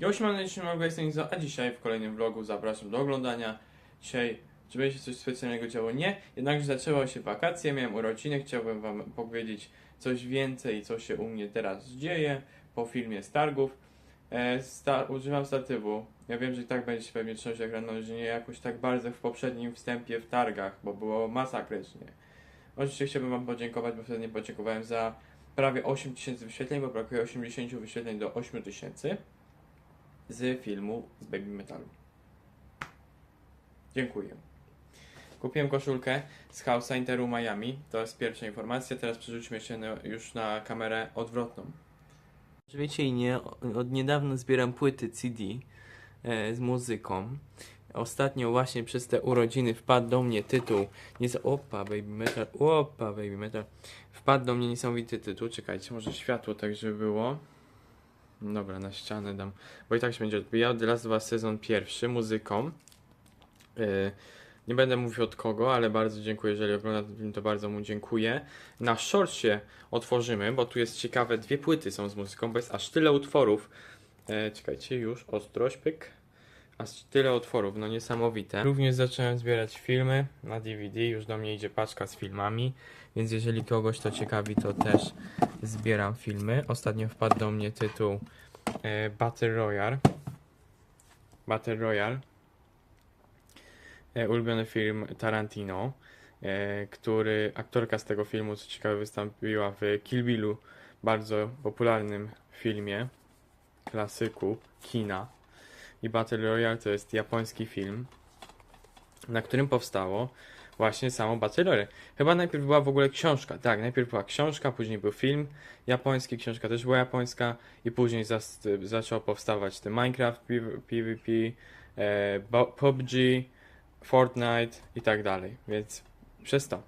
Jo, siemano, jestem Izo, a dzisiaj w kolejnym vlogu zapraszam do oglądania. Dzisiaj, czy będzie się coś specjalnego działo? Nie, jednakże zaczęły się wakacje, miałem urodziny, chciałbym wam powiedzieć coś więcej, co się u mnie teraz dzieje po filmie z targów. E, sta używam statywu. Ja wiem, że tak będzie się pewnie trząść ekran, no, że nie jakoś tak bardzo w poprzednim wstępie w targach, bo było masakrycznie. Oczywiście chciałbym wam podziękować, bo wtedy nie podziękowałem za prawie 8000 wyświetleń, bo brakuje 80 wyświetleń do 8000 z filmu z Baby Metalu. Dziękuję. Kupiłem koszulkę z House'a Interu Miami. To jest pierwsza informacja. Teraz przerzućmy się na, już na kamerę odwrotną. Że wiecie i nie, od niedawna zbieram płyty CD e, z muzyką. Ostatnio właśnie przez te urodziny wpadł do mnie tytuł, nie opa baby metal, opa baby metal, wpadł do mnie niesamowity tytuł, czekajcie, może światło tak, żeby było. Dobra, na ścianę dam, bo i tak się będzie odbijał. Of Us sezon pierwszy, muzyką. E, nie będę mówił od kogo, ale bardzo dziękuję, jeżeli ogląda ten film, to bardzo mu dziękuję. Na shortsie otworzymy, bo tu jest ciekawe, dwie płyty są z muzyką, bo jest aż tyle utworów. E, czekajcie, już, ostrość, pyk. Aż tyle utworów, no niesamowite. Również zacząłem zbierać filmy na DVD, już do mnie idzie paczka z filmami, więc jeżeli kogoś to ciekawi, to też zbieram filmy. Ostatnio wpadł do mnie tytuł e, Battle Royale. Battle Royale. E, ulubiony film Tarantino, e, który aktorka z tego filmu, co ciekawe, wystąpiła w Kill Billu, bardzo popularnym filmie, klasyku kina. I Battle Royale to jest japoński film, na którym powstało właśnie Battle Royale. Chyba najpierw była w ogóle książka, tak, najpierw była książka, później był film japoński, książka też była japońska i później zas, zaczął powstawać ten Minecraft, PV- PvP, e, PUBG, Fortnite i tak dalej. Więc przez to,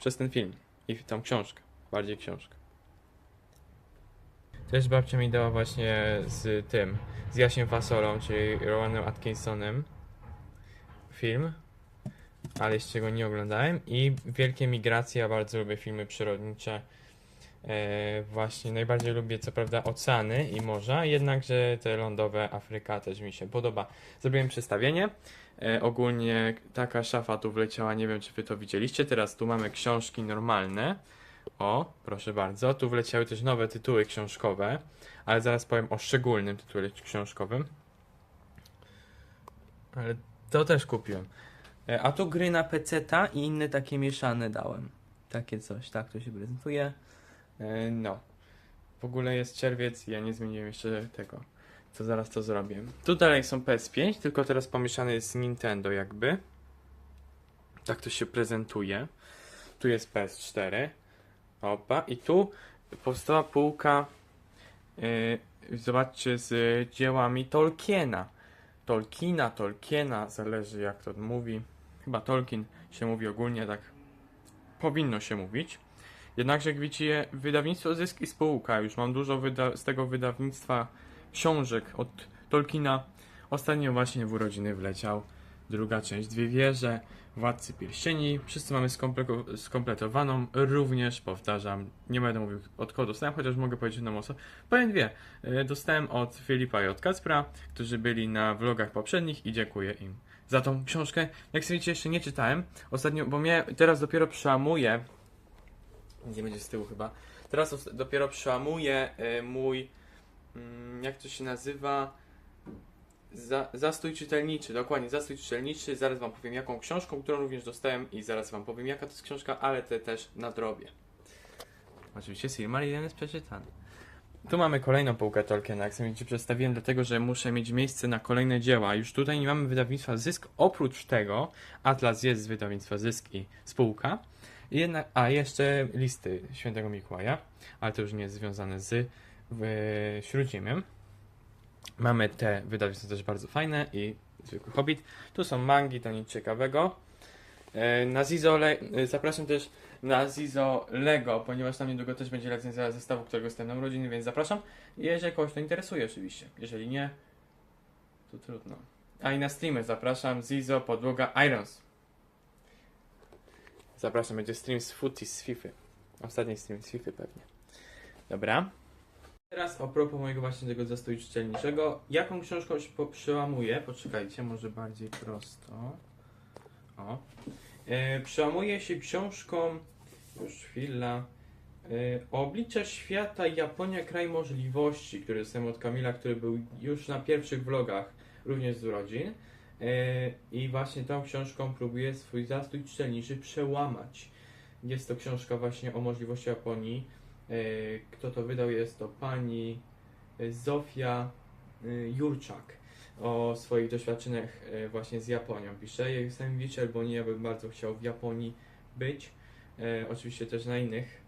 przez ten film i tą książkę, bardziej książkę. Też babcia mi dała właśnie z tym, z Jasiem Fasolą, czyli Rowanem Atkinsonem film, ale jeszcze go nie oglądałem i Wielkie Migracje, ja bardzo lubię filmy przyrodnicze. E, właśnie najbardziej lubię co prawda oceany i morza, jednakże te lądowe Afryka też mi się podoba. Zrobiłem przestawienie. E, ogólnie taka szafa tu wleciała, nie wiem czy wy to widzieliście. Teraz tu mamy książki normalne. O, proszę bardzo. Tu wleciały też nowe tytuły książkowe, ale zaraz powiem o szczególnym tytule książkowym. Ale to też kupiłem. E, A tu gry na PC-ta i inne takie mieszane dałem. Takie coś, tak to się prezentuje. E, No. W ogóle jest czerwiec i ja nie zmieniłem jeszcze tego. To zaraz to zrobię. Tu dalej są PS5, tylko teraz pomieszane jest z Nintendo jakby. Tak to się prezentuje. Tu jest PS4. Opa. I tu powstała półka yy, zobaczcie z dziełami Tolkiena. Tolkiena, Tolkiena, zależy jak to mówi. Chyba Tolkien się mówi ogólnie, tak powinno się mówić. Jednakże widzicie, wydawnictwo Zysk i Spółka, już mam dużo z tego wydawnictwa książek od Tolkiena. Ostatnio właśnie w urodziny wleciał druga część, Dwie Wieże, Władcy Pierścieni. Wszyscy mamy skomple- skompletowaną, również powtarzam, nie będę mówił od kogo dostałem, chociaż mogę powiedzieć na mocno. Powiem dwie. E, Dostałem od Filipa i od Kacpra, którzy byli na vlogach poprzednich i dziękuję im za tą książkę. Jak widzicie, jeszcze nie czytałem. Ostatnio, bo mnie teraz dopiero przełamuję nie będzie z tyłu chyba. Teraz dopiero przełamuje y, mój, mm, jak to się nazywa, za, zastój czytelniczy, dokładnie, zastój czytelniczy. Zaraz Wam powiem jaką książką, którą również dostałem i zaraz Wam powiem jaka to jest książka, ale te też nadrobię. Oczywiście Silmarillion jest przeczytany. Tu mamy kolejną półkę Tolkiena, jak sobie widzicie przedstawiłem, dlatego że muszę mieć miejsce na kolejne dzieła. Już tutaj nie mamy wydawnictwa Zysk, oprócz tego Atlas jest z wydawnictwa Zysk i spółka. A jeszcze listy świętego Mikołaja, ale to już nie jest związane z w, Śródziemiem. Mamy te wydawnictwa też bardzo fajne i zwykły Hobbit. Tu są mangi, to nic ciekawego. E, Na Zizo Le- e, zapraszam też na Zizo Lego, ponieważ tam niedługo też będzie recenzja zestawu, którego jestem na urodziny, więc zapraszam. Jeżeli kogoś to interesuje oczywiście. Jeżeli nie, to trudno. A i na streamy zapraszam Zizo, podłoga Irons. Zapraszam, będzie stream z Footy z FIFA. Ostatni stream z FIFA pewnie. Dobra. Teraz a propos mojego właśnie tego zastoju czytelniczego. Jaką książką się po- przełamuję? Poczekajcie, może bardziej prosto. O. E, przełamuję się książką, już chwila, e, Oblicze świata Japonia kraj możliwości, który dostałem od Kamila, który był już na pierwszych vlogach, również z urodzin. E, I właśnie tą książką próbuję swój zastój czytelniczy przełamać. Jest to książka właśnie o możliwości Japonii. E, Kto to wydał? Jest to pani e, Zofia e, Jurczak. O swoich doświadczeniach właśnie z Japonią pisze. Jestem widziel, bo nie ja bym bardzo chciał w Japonii być. Oczywiście też na innych.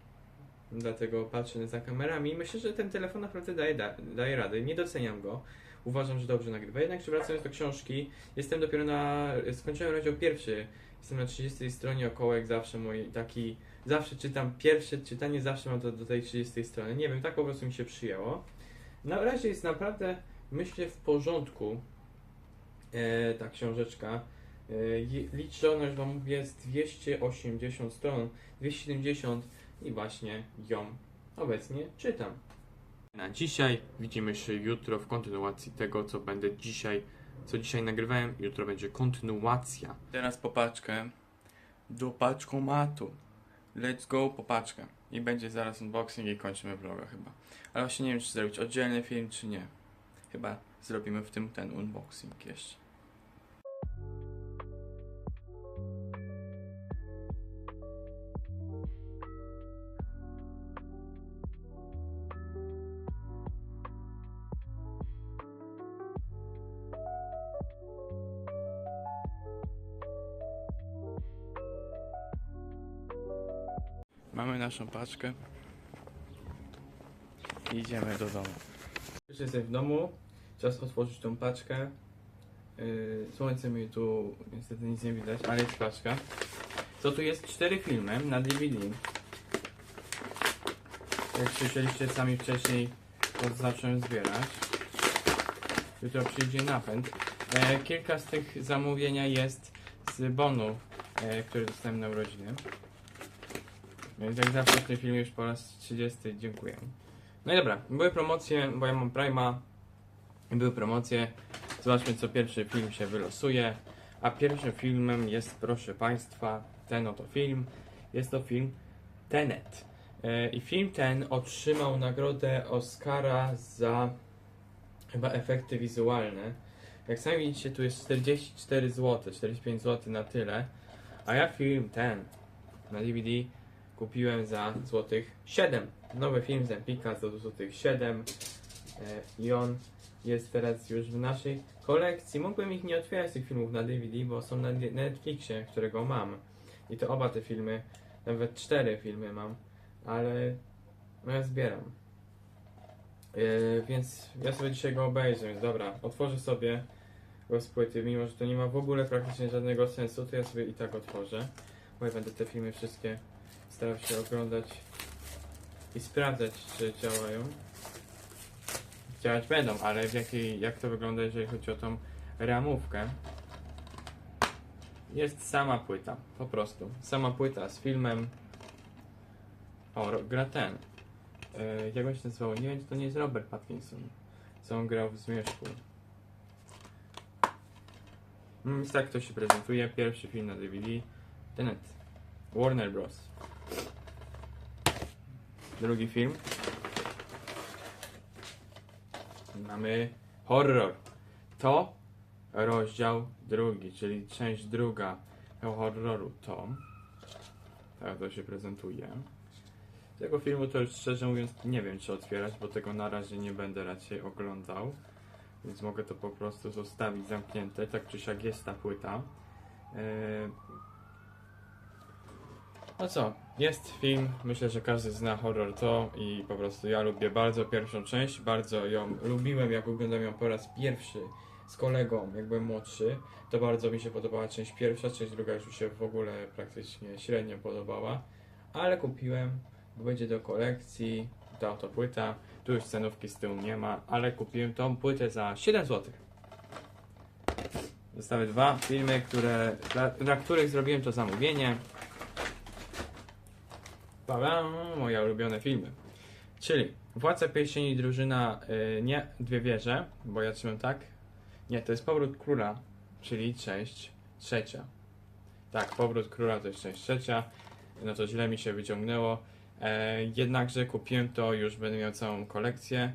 Dlatego patrzę za kamerami. Myślę, że ten telefon naprawdę daje, da, daje radę. Nie doceniam go. Uważam, że dobrze nagrywa. Jednak wracając do książki, jestem dopiero na. Skończyłem rozdział pierwszy. Jestem na 30 stronie około, jak zawsze mój taki. Zawsze czytam pierwsze czytanie, zawsze mam to do tej 30 strony. Nie wiem, tak po prostu mi się przyjęło. Na razie jest naprawdę, myślę, w porządku e, ta książeczka. E, liczona, Wam mówię, jest 280 stron, 270 i właśnie ją obecnie czytam. Na dzisiaj widzimy się jutro w kontynuacji tego, co będę dzisiaj, co dzisiaj nagrywałem. Jutro będzie kontynuacja. Teraz popaczkę do paczkomatu. Let's go po paczkę. I będzie zaraz unboxing i kończymy vloga chyba. Ale właśnie nie wiem, czy zrobić oddzielny film, czy nie. Chyba zrobimy w tym ten unboxing jeszcze. Mamy naszą paczkę. I idziemy do domu. Już jestem w domu. Czas otworzyć tą paczkę. Yy, słońce mi tu niestety nic nie widać, ale jest paczka. Co tu jest? Cztery filmy na DVD. Jak słyszeliście sami wcześniej, to zacząłem zbierać. Jutro przyjdzie napęd. E, kilka z tych zamówienia jest z bonów, e, które dostałem na urodziny. Jak zawsze w tym filmie już po raz 30 dziękuję. No i dobra, były promocje, bo ja mam Prima. Były promocje. Zobaczmy co pierwszy film się wylosuje. A pierwszym filmem jest, proszę Państwa, ten oto film. Jest to film Tenet. E, I film ten otrzymał nagrodę Oscara za chyba efekty wizualne. Jak sami widzicie, tu jest 44 zł, 45 zł na tyle. A ja film ten na DVD kupiłem za złotych 7. Nowy film z Empika za złotych 7. E, I on jest teraz już w naszej kolekcji. Mogłem ich nie otwierać tych filmów na DVD, bo są na Netflixie, którego mam. I to oba te filmy, nawet cztery filmy mam, ale no ja zbieram. E, więc ja sobie dzisiaj go obejrzę, więc dobra, otworzę sobie go z płyty, mimo że to nie ma w ogóle praktycznie żadnego sensu, to ja sobie i tak otworzę, bo ja będę te filmy wszystkie starał się oglądać i sprawdzać, czy działają. Działać będą, ale w jakiej, jak to wygląda, jeżeli chodzi o tą ramówkę. Jest sama płyta, po prostu. Sama płyta z filmem. O, gra ten. Yy, jak on się nazywał? Nie wiem, czy to nie jest Robert Pattinson. Co on grał w Zmierzchu. Mm, tak to się prezentuje. Pierwszy film na DVD. Tenet. Warner Bros. Drugi film. Mamy horror. To rozdział drugi, czyli część druga horroru to. Tak to się prezentuje. Tego filmu to już szczerze mówiąc nie wiem czy otwierać, bo tego na razie nie będę raczej oglądał. Więc mogę to po prostu zostawić zamknięte, tak czy siak jest ta płyta. Eee, no co, jest film, myślę, że każdy zna horror to i po prostu ja lubię bardzo pierwszą część, bardzo ją lubiłem, jak oglądam ją po raz pierwszy z kolegą, jak byłem młodszy, to bardzo mi się podobała część pierwsza, część druga już się w ogóle praktycznie średnio podobała, ale kupiłem, bo będzie do kolekcji, ta oto płyta, tu już cenówki z tyłu nie ma, ale kupiłem tą płytę za 7 zł. Zostały dwa filmy, które, dla, dla których zrobiłem to zamówienie. Tada, moje ulubione filmy. Czyli Władca Pierścieni drużyna y, nie dwie wieże, bo ja trzymam tak. Nie, to jest Powrót Króla, czyli część trzecia. Tak, Powrót Króla to jest część trzecia. No to źle mi się wyciągnęło. E, jednakże kupiłem to, już będę miał całą kolekcję.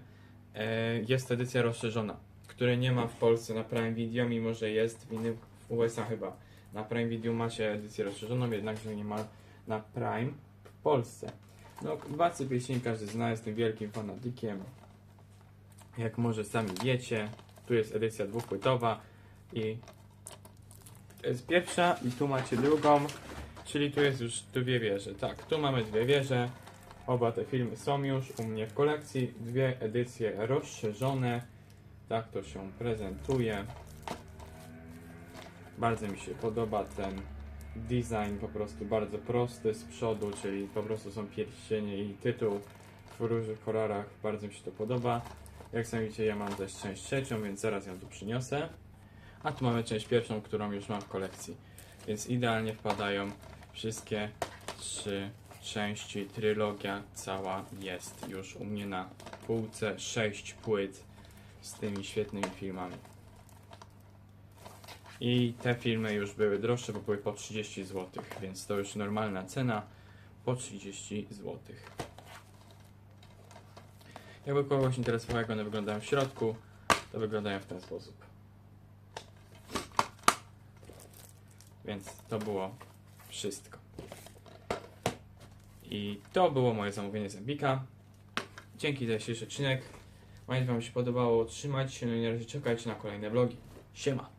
E, jest edycja rozszerzona, której nie ma w Polsce na Prime Video, mimo że jest w innych w USA chyba. Na Prime Video macie edycję rozszerzoną, jednakże nie ma na Prime Polsce. No, Władcy Pieśni każdy zna, jestem wielkim fanatykiem. Jak może sami wiecie, tu jest edycja dwupłytowa i to jest pierwsza i tu macie drugą, czyli tu jest już dwie wieże. Tak, tu mamy dwie wieże. Oba te filmy są już u mnie w kolekcji. Dwie edycje rozszerzone. Tak to się prezentuje. Bardzo mi się podoba ten design, po prostu bardzo prosty z przodu, czyli po prostu są pierścienie i tytuł w różnych kolorach. Bardzo mi się to podoba. Jak sami widzicie, ja mam też część trzecią, więc zaraz ją tu przyniosę. A tu mamy część pierwszą, którą już mam w kolekcji. Więc idealnie wpadają wszystkie trzy części. Trylogia cała jest już u mnie na półce. Sześć płyt z tymi świetnymi filmami. I te filmy już były droższe, bo były po 30 zł, więc to już normalna cena po 30 zł. Jakby kogoś interesowało, jak one wyglądają w środku, to wyglądają w ten sposób. Więc to było wszystko. I to było moje zamówienie z Empika. Dzięki za dzisiejszy odcinek. Mam nadzieję, Wam się podobało. Trzymajcie się, no i na razie czekajcie na kolejne vlogi. Siema!